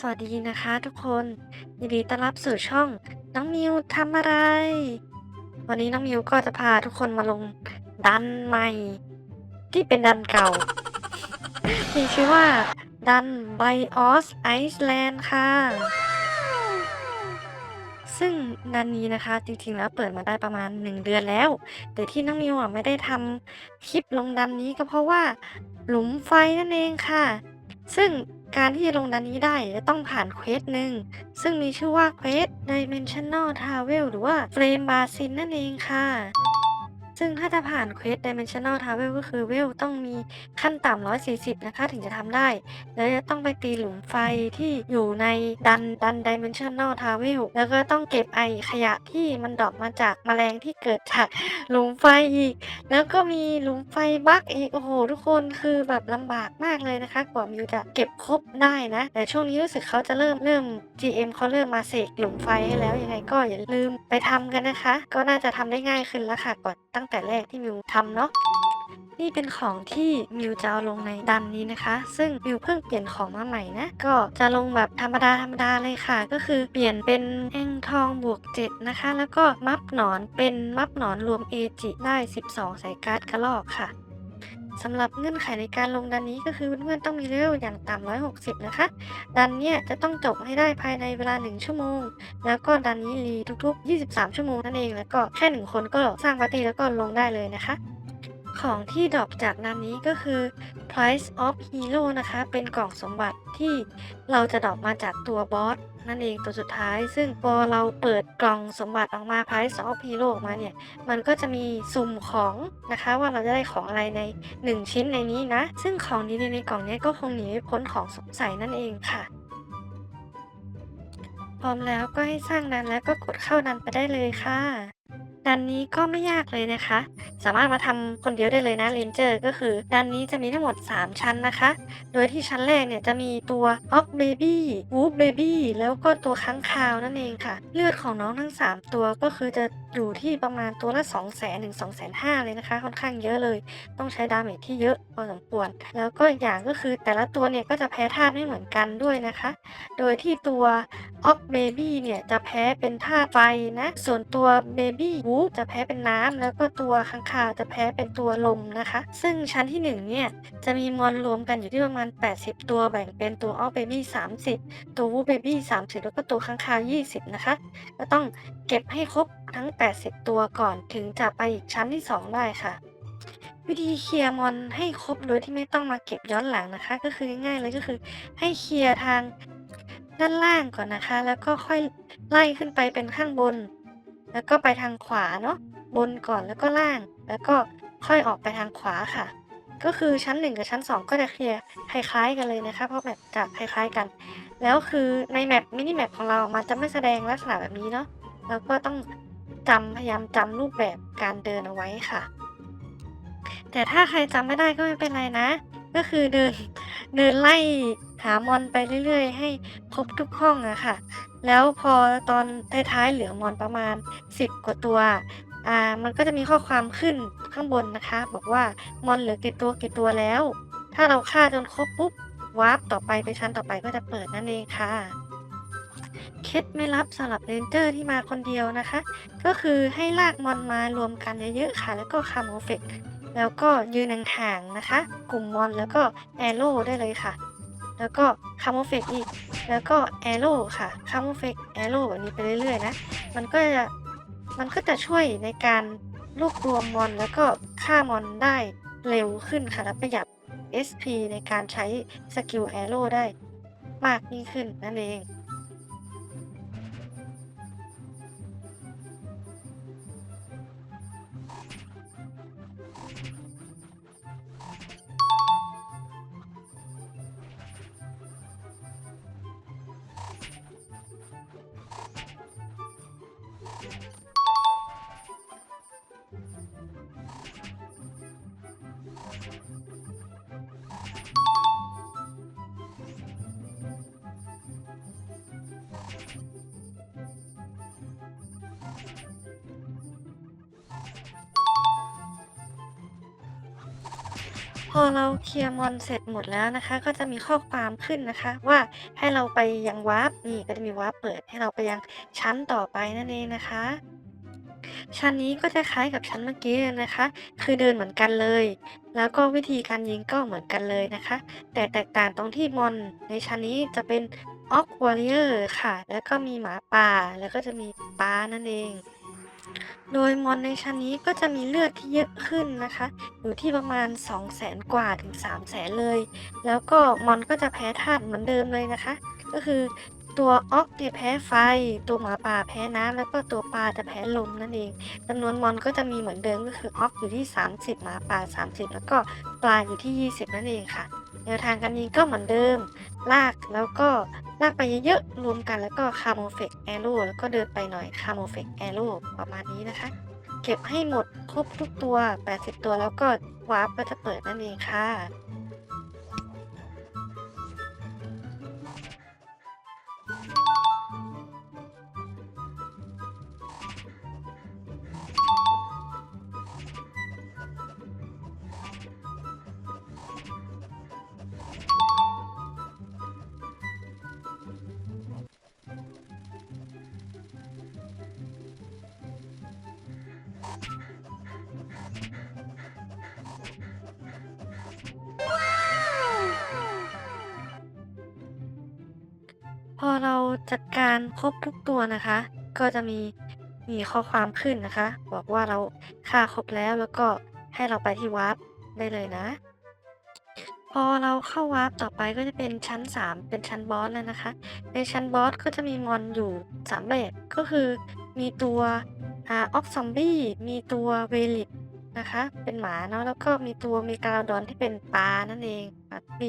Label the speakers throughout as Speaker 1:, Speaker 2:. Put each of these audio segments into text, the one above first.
Speaker 1: สวัสดีนะคะทุกคนยินดีต้อนรับสู่ช่องน้องมิวทำอะไร วันนี้น้องมิวก็จะพาทุกคนมาลงดันใหม่ ที่เป็นดันเก่า มีชื่อว่าดันไบออสไอซ์แลนด์ค่ะ ซึ่งดันนี้นะคะจริงๆแล้วเปิดมาได้ประมาณ 1 เดือนแล้ว แต่ที่น้องมิวไม่ได้ทำคลิปลงดันนี้ก็เพราะว่าหลุมไฟนั่นเองค่ะ ซึ่ง การที่จะลงดันนี้ได้จะต้องผ่านเควสหนึ่ง ซึ่งมีชื่อว่าเควส Dimensional Travel หรือว่า Frame Basin นั่นเองค่ะ ซึ่งถ้าจะผ่านเควส Dimensional Travel ก็คือเวลต้องมีขั้นต่ำ140 นะคะถึงจะทำได้ แล้วจะต้องไปตีหลุมไฟที่อยู่ในดันดัน Dimensional Travel แล้วก็ต้องเก็บไอขยะที่มันดรอปมาจากแมลงที่เกิดจากหลุมไฟอีก แล้วก็มีหลุมไฟบั๊กอีก โอ้โห ทุกคนคือแบบลำบากมากเลยนะคะ กว่ามิวจะเก็บครบได้นะ แต่ช่วงนี้รู้สึกเขาจะเริ่มเริ่ม GM เขาเริ่มมาเสกหลุมไฟให้แล้วยังไงก็อย่าลืมไปทำกันนะคะ ก็น่าจะทำได้ง่ายขึ้นแล้วค่ะก่อนตั้งแต่แรกที่มิวทำเนาะนี่เป็นของที่มิวจะเอาลงในดันนี้นะคะ ซึ่งมิวเพิ่งเปลี่ยนของมาใหม่นะ ก็จะลงแบบธรรมดาธรรมดาเลยค่ะ ก็คือเปลี่ยนเป็นแองทองบวก7นะคะ แล้วก็มัฟหนอนเป็นมัฟหนอนรวมเอจิได้ 12 ใส่การ์ดกระลอกค่ะ สำหรับเงื่อนไขในการลงดันนี้ก็คือเพื่อนๆต้องมีเลเวลอย่างต่ำ160 นะคะ ดันเนี่ยจะต้องจบให้ได้ภายในเวลา 1 ชั่วโมง แล้วก็ดันนี้รีทุกๆ 23 ชั่วโมงนั่นเอง แล้วก็แค่ 1 คนก็สร้างปาร์ตี้แล้วก็ลงได้เลยนะคะ ของที่ดรอปจากนั้นนี้ก็คือ Price of Hero นะคะ เป็นกล่องสมบัติที่เราจะดรอปมาจากตัวบอสนั่นเองตัวสุดท้าย ซึ่งพอเราเปิดกล่องสมบัติออกมา Price of Hero ออกมาเนี่ย มันก็จะมีสุ่มของนะคะว่าเราจะได้ของอะไรใน 1 ชิ้นในนี้นะ ซึ่งของดีๆในกล่องนี้ก็คงหนีไม่พ้นของสงสัยนั่นเองค่ะพร้อมแล้วก็ให้สร้างดันแล้วก็กดเข้าดันไปได้เลยค่ะ ดันนี้ก็ไม่ยากเลยนะคะ สามารถมาทำคนเดียวได้เลยนะเรนเจอร์ก็คือดันนี้จะมีทั้งหมด 3 ชั้นนะคะ โดยที่ชั้นแรกเนี่ยจะมีตัวออกเบบี้วูฟเบบี้แล้วก็ตัวค้างคาวนั่นเองค่ะ เลือดของน้องทั้ง 3 ตัวก็คือจะอยู่ที่ประมาณตัวละ2 0 0 0 0 0ถึง2 5 0 0เลยนะคะ ค่อนข้างเยอะเลย ต้องใช้ดาเมจที่เยอะพอสมควร แล้วก็อีกอย่างก็คือแต่ละตัวเนี่ยก็จะแพ้ธาตุไม่เหมือนกันด้วยนะคะ โดยที่ตัวออกเบบี้เนี่ยจะแพ้เป็นธาตุไฟนะ ส่วนตัวเบบี้วูจะแพ้เป็นน้ำแล้วก็ตัวค้างคาวจะแพ้เป็นตัวลมนะคะ ซึ่งชั้นที่หนึ่งเนี่ยจะมีมอนรวมกันอยู่ที่ประมาณ 80 ตัวแบ่งเป็นตัวออกเบบี้30 ตัววูเบบี้30 แล้วก็ตัวค้างคาว 20 นะคะ ก็ต้องเก็บให้ครบทั้ง 80 ตัวก่อนถึงจะไปอีกชั้นที่ 2 ได้ค่ะวิธีเคลียร์มอนให้ครบโดยที่ไม่ต้องมาเก็บย้อนหลังนะคะ ก็คือง่ายๆเลยก็คือให้เคลียร์ทางด้านล่างก่อนนะคะ แล้วก็ค่อยไล่ขึ้นไปเป็นข้างบน แล้วก็ไปทางขวาเนาะบนก่อนแล้วก็ล่าง แล้วก็ค่อยออกไปทางขวาค่ะ ก็คือชั้น 1 กับชั้น 2 ก็จะเคลียร์คล้ายๆกันเลยนะคะเพราะแบบจะคล้ายๆกัน แล้วคือในแมปมินิแมปของเรามันจะไม่แสดงลักษณะแบบนี้เนาะแล้วก็ต้องจำพยายามจำรูปแบบการเดินเอาไว้ค่ะ แต่ถ้าใครจำไม่ได้ก็ไม่เป็นไรนะ ก็คือเดิน เดินไล่หามอนไปเรื่อยๆ ให้ครบทุกห้องอะค่ะ แล้วพอตอนท้ายๆเหลือมอนประมาณ 10 กว่าตัวอ่ามันก็จะมีข้อความขึ้นข้างบนนะคะ บอกว่ามอนเหลือกี่ตัวกี่ตัวแล้ว ถ้าเราฆ่าจนครบปุ๊บวาร์ปต่อไปไปชั้นต่อไปก็จะเปิดนั่นเองค่ะเคล็ดไม่ลับสำหรับเรนเจอร์ที่มาคนเดียวนะคะ ก็คือให้ลากมอนมารวมกันเยอะๆค่ะ แล้วก็คาโมเฟก แล้วก็ยืนห่างๆนะคะ กลุ่มมอนแล้วก็แอโร่ได้เลยค่ะ แล้วก็คาโมเฟกอีก แล้วก็แอโร่ค่ะคาโมเฟกแอโร่แบบนี้ไปเรื่อยๆนะ มันก็จะมันก็จะช่วยในการรวบรวมมอนแล้วก็ฆ่ามอนได้เร็วขึ้นค่ะและประหยัด SP ในการใช้สกิลแอโร่ได้มากยิ่งขึ้นนั่นเอง อเราเคลียร์มอนเสร็จหมดแล้วนะคะ ก็จะมีข้อความขึ้นนะคะ ว่าให้เราไปยังวาร์ปนี่ก็จะมีวาร์ปเปิดให้เราไปยังชั้นต่อไปนั่นเองนะคะ ชั้นนี้ก็จะคล้ายกับชั้นเมื่อกี้นะคะ คือเดินเหมือนกันเลย แล้วก็วิธีการยิงก็เหมือนกันเลยนะคะ แต่แตกต่างตรงที่มอนในชั้นนี้จะเป็นออกวอริเออร์ค่ะ แล้วก็มีหมาป่าแล้วก็จะมีปลานั่นเอง โดยมอนในชั้นนี้ก็จะมีเลือดที่เยอะขึ้นนะคะ อยู่ที่ประมาณ 2 0 0แสนกว่าถึง 3 0 0แสนเลย แล้วก็มอนก็จะแพ้ธาตุเหมือนเดิมเลยนะคะ ก็คือตัวออกเนี่ยแพ้ไฟ ตัวหมาป่าแพ้น้ำแล้วก็ตัวปลาจะแพ้ลมนั่นเองจำนวนมอนก็จะมีเหมือนเดิมก็คือออกอยู่ที่ 30 หมาป่า 30 แล้วก็ปลาอยู่ที่ 20 นั่นเองค่ะแนวทางการยิงก็เหมือนเดิม ลากแล้วก็ ลากไปเยอะๆ รวมกันแล้วก็คาร์โมเฟกแอโร่แล้วก็เดินไปหน่อยคาร์โมเฟกแอโร่ประมาณนี้นะคะ เก็บให้หมดครบทุกตัว 80 ตัวแล้วก็วาร์ปก็จะเปิดนั่นเองค่ะ พอเราจัดการครบทุกตัวนะคะ ก็จะมีมีข้อความขึ้นนะคะ บอกว่าเราฆ่าครบแล้วแล้วก็ให้เราไปที่วาร์ปได้เลยนะ พอเราเข้าวาร์ปต่อไปก็จะเป็นชั้น 3 เป็นชั้นบอสแล้วนะคะ ในชั้นบอสก็จะมีมอนอยู่3แบบก็คือมีตัว อาออกซอมบี้มีตัวเวลิตนะคะ เป็นหมาเนาะแล้วก็มีตัวมีการาดอนที่เป็นปลานั่นเองอะมี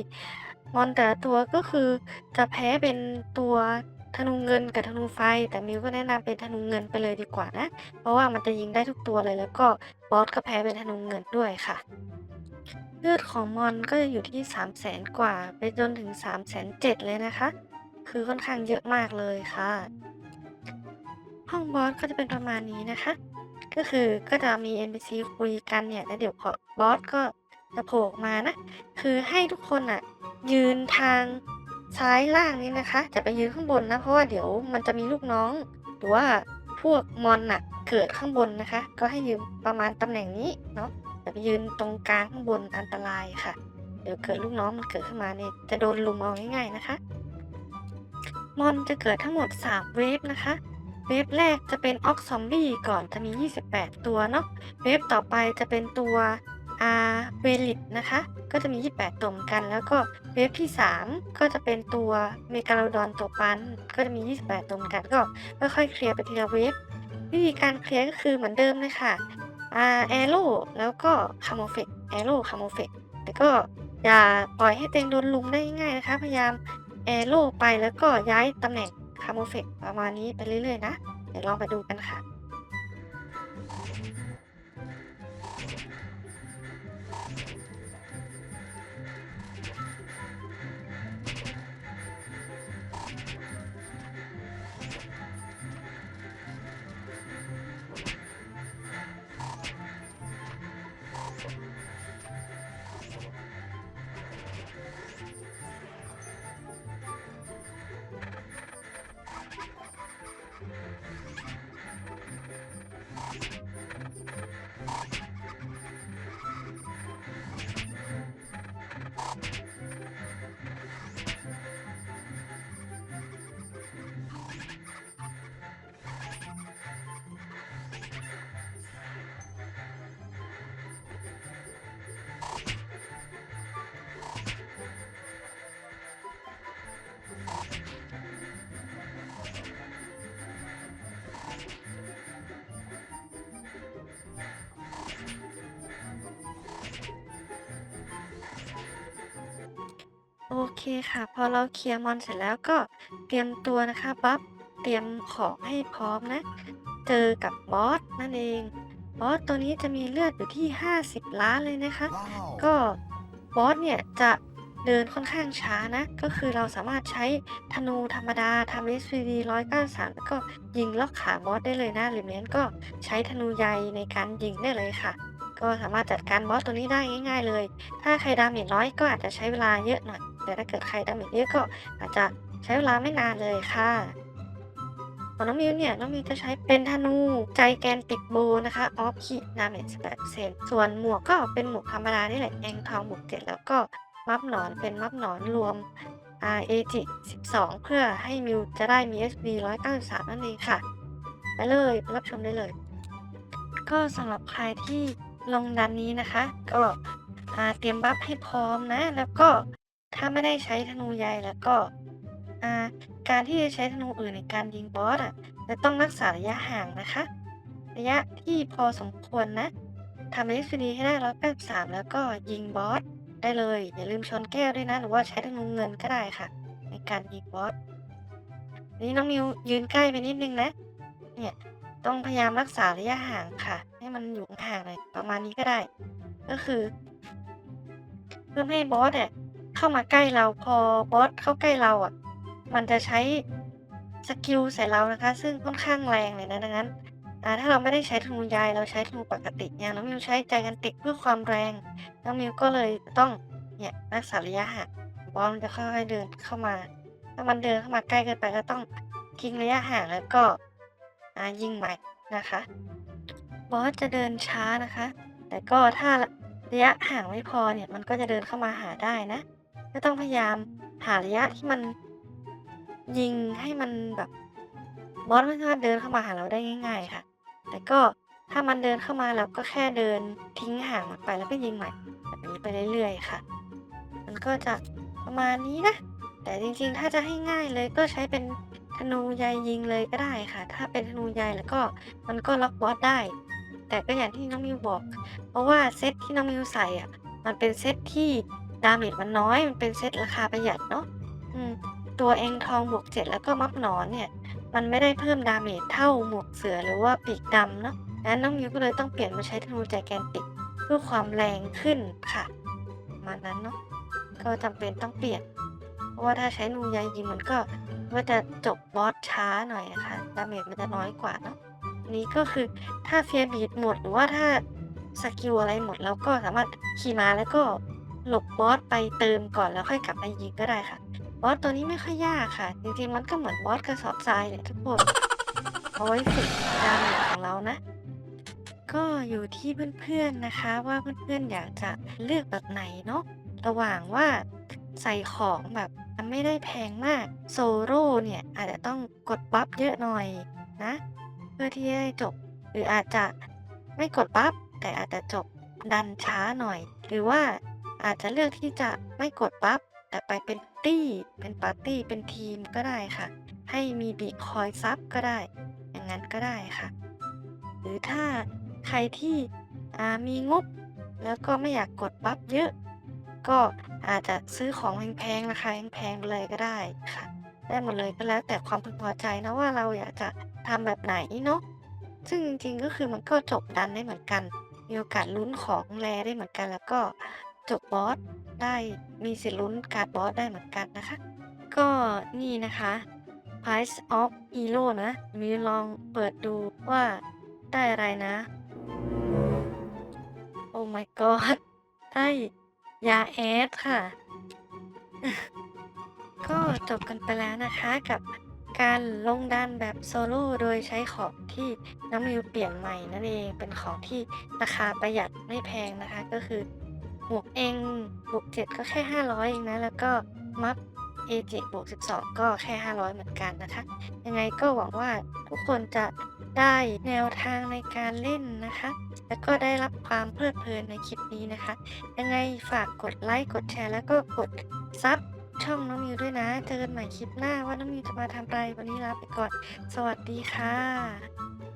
Speaker 1: มอนแต่ตัวก็คือจะแพ้เป็นตัวธนูเงินกับธนูไฟ แต่มิวก็แนะนำเป็นธนูเงินไปเลยดีกว่านะ เพราะว่ามันจะยิงได้ทุกตัวเลยแล้วก็บอสก็แพ้เป็นธนูเงินด้วยค่ะเลือดของมอนก็จะอยู่ที่ 3 0 0แสนกว่า ไปจนถึง 3 0 0แสนเจ็ดเลยนะคะ คือค่อนข้างเยอะมากเลยค่ะ ห้องบอสก็จะเป็นประมาณนี้นะคะ ก็คือก็จะมี NPC คุยกันเนี่ยแล้วเดี๋ยวพอบอสก็จะโผล่ออกมานะ คือให้ทุกคนอะยืนทางซ้ายล่างนี้นะคะจะไปยืนข้างบนนะ เพราะว่าเดี๋ยวมันจะมีลูกน้องหรือว่าพวกมอนน่ะเกิดข้างบนนะคะ ก็ให้ยืนประมาณตำแหน่งนี้เนาะอย่าไปยืนตรงกลางข้างบนอันตรายค่ะ เดี๋ยวเกิดลูกน้องมันเกิดขึ้นมาเนี่ยจะโดนลุมเอาง่ายๆนะคะ มอนจะเกิดทั้งหมด 3 เวฟนะคะ เวฟแรกจะเป็นออกซอมบี้ก่อนจะมี 28 ตัวเนาะ เวฟต่อไปจะเป็นตัวอาเวลิตนะคะ ก็จะมี 28 ตัวเหมือนกัน แล้วก็เวฟที่ 3 ก็จะเป็นตัวเมกาโลดอนตัวปัน ก็จะมี 28 ตัวเหมือนกัน ก็ค่อยๆเคลียร์ไปทีละเวฟวิธีการเคลียร์ก็คือเหมือนเดิมเลยค่ะอาแอโร่แล้วก็คาโมเฟกแอโร่คาโมเฟกแต่ก็อย่าปล่อยให้เต็งโดนลุมได้ง่ายนะคะ พยายามแอโร่ไปแล้วก็ย้ายตำแหน่ง คาโมเฟกประมาณนี้ไปเรื่อยๆนะ เดี๋ยวลองไปดูกันค่ะ โอเคค่ะ พอเราเคลียร์มอนเสร็จแล้วก็เตรียมตัวนะคะบัฟเตรียมของให้พร้อมนะ เจอกับบอสนั่นเอง บอสตัวนี้จะมีเลือดอยู่ที่ 50 ล้านเลยนะคะ ก็บอสเนี่ยจะเดินค่อนข้างช้านะ ก็คือเราสามารถใช้ธนูธรรมดาทำ SPD 193 แล้วก็ยิงล็อกขาบอสได้เลยนะ หรือไม่งั้นก็ใช้ธนูใยในการยิงได้เลยค่ะ ก็สามารถจัดการบอสตัวนี้ได้ง่าย ๆ เลย ถ้าใครดาเมจน้อยก็อาจจะใช้เวลาเยอะหน่อย แต่ถ้าเกิดใครดาเมจเยอะก็อาจจะใช้เวลาไม่นานเลยค่ะของน้องมิวเนี่ยน้องมิวจะใช้เป็นธนูใจแกนติกโบนะคะออฟคิดาเมจ8%ส่วนหมวกก็เป็นหมวกธรรมดานี่แหละแองทองบวกเจ็ดแล้วก็มัฟหนอนเป็นมัฟหนอนรวม R A G 12 เพื่อให้มิวจะได้มี SP 193 นั่นเองค่ะไปเลยรับชมได้เลย ก็สำหรับใครที่ลงดันนี้นะคะ ก็เตรียมบัฟให้พร้อมนะ แล้วก็ ถ้าไม่ได้ใช้ธนูใยแล้วก็อ่าการที่จะใช้ธนูอื่นในการยิงบอสอะจะต้องรักษาระยะห่างนะคะ ระยะที่พอสมควรนะทำ SPD ให้ได้193แล้วก็ยิงบอสได้เลย อย่าลืมชนแก้วด้วยนะหรือว่าใช้ธนูเงินก็ได้ค่ะ ในการยิงบอสนี่น้องมิวยืนใกล้ไปนิดนึงนะ เนี่ยต้องพยายามรักษาระยะห่างค่ะ ให้มันอยู่ห่างหน่อยประมาณนี้ก็ได้ ก็คือ เพื่อให้บอสเนี่ย เข้ามาใกล้เราพอบอสเข้าใกล้เราอะ มันจะใช้สกิลใส่เรานะคะ ซึ่งค่อนข้างแรงเลยนะดังนั้นถ้าเราไม่ได้ใช้ธนูยายเราใช้ธนูปกติอย่างน้องมิวใช้ใจกันติกเพื่อความแรงน้องมิวก็เลยต้องเนี่ยรักษาระยะห่างบอสมันจะค่อยๆเดินเข้ามา ถ้ามันเดินเข้ามาใกล้เกินไปก็ต้องทิ้งระยะห่างแล้วก็ยิงใหม่นะคะบอสจะเดินช้านะคะ แต่ก็ถ้าระยะห่างไม่พอเนี่ยมันก็จะเดินเข้ามาหาได้นะ ก็ต้องพยายามหาระยะที่มันยิงให้มันแบบบอสไม่สามารถเดินเข้ามาหาเราได้ง่าย ๆ ค่ะ แต่ก็ถ้ามันเดินเข้ามาเราก็แค่เดินทิ้งห่างมันไปแล้วก็ยิงใหม่แบบนี้ไปเรื่อยๆค่ะ มันก็จะประมาณนี้นะ แต่จริงๆ ถ้าจะให้ง่ายเลยก็ใช้เป็นธนูใยยิงเลยก็ได้ค่ะ ถ้าเป็นธนูใยแล้วก็มันก็ล็อกบอสได้ แต่ก็อย่างที่น้องมิวบอก เพราะว่าเซตที่น้องมิวใส่อะ มันเป็นเซตที่ ดาเมจมันน้อยมันเป็นเซตราคาประหยัดเนาะตัวเองทองบวกเจ็ดแล้วก็มัฟหนอนเนี่ย มันไม่ได้เพิ่มดาเมจเท่าหมวกเสือหรือว่าปีกดำเนาะงั้นน้องมิวก็เลยต้องเปลี่ยนมาใช้ธนูใจแกนติกเพื่อความแรงขึ้นค่ะประมาณนั้นเนาะก็จำเป็นต้องเปลี่ยน เพราะว่าถ้าใช้นูยายยิงมันก็ก็จะจบบอสช้าหน่อยนะคะดาเมจมันจะน้อยกว่าเนาะนี้ก็คือถ้าเฟียบีดหมดหรือว่าถ้าสกิลอะไรหมดแล้วก็สามารถขี่มาแล้วก็ หลบบอสไปเติมก่อนแล้วค่อยกลับมายิงก็ได้ค่ะ บอสตัวนี้ไม่ค่อยยากค่ะ จริงๆมันก็เหมือนบอสกระสอบทรายเลยทุกคนเอาไว้ฝึกดาเมจของเรานะ ก็อยู่ที่เพื่อนๆนะคะ ว่าเพื่อนๆอยากจะเลือกแบบไหนเนาะระหว่างว่าใส่ของแบบมันไม่ได้แพงมากโซโล่เนี่ยอาจจะต้องกดบัฟเยอะหน่อยนะ เพื่อที่จะจบ หรืออาจจะไม่กดบัฟแต่อาจจะจบดันช้าหน่อย หรือว่า อาจจะเลือกที่จะไม่กดบัฟแต่ไปเป็นตี้ เป็นปาร์ตี้ เป็นทีมก็ได้ค่ะ ให้มีบีคอยซับก็ได้ อย่างนั้นก็ได้ค่ะ หรือถ้าใครที่มีงบ แล้วก็ไม่อยากกดบัฟเยอะ ก็อาจจะซื้อของแพงๆราคาแพงๆเลยก็ได้ค่ะ ได้หมดเลยก็แล้วแต่ความพึงพอใจนะว่าเราอยากจะทำแบบไหนเนาะ ซึ่งจริงๆก็คือมันก็จบดันได้เหมือนกัน มีโอกาสลุ้นของแรได้เหมือนกันแล้วก็ จบบอสได้มีสิทธิ์ลุ้นการบอสได้เหมือนกันนะคะ ก็นี่นะคะ Price of Hero นะ มีลองเปิดดูว่าได้อะไรนะ โอ้ my god ได้ยาแอดค่ะ ก็จบกันไปแล้วนะคะกับการลงดันแบบโซโล่โดยใช้ของที่น้องมิวเปลี่ยนใหม่นั่นเองเป็นของที่ราคาประหยัดไม่แพงนะคะก็คือ หมวกเองบวกเจ็ดก็แค่500เองนะ แล้วก็มัฟ A7 บวก12ก็แค่500เหมือนกันนะคะ ยังไงก็หวังว่าทุกคนจะได้แนวทางในการเล่นนะคะ แล้วก็ได้รับความเพลิดเพลินในคลิปนี้นะคะ ยังไงฝากกดไลค์กดแชร์แล้วก็กดซับช่องน้องมิวด้วยนะ เจอกันใหม่คลิปหน้าว่าน้องมิวจะมาทำอะไรวันนี้ลาไปก่อน สวัสดีค่ะ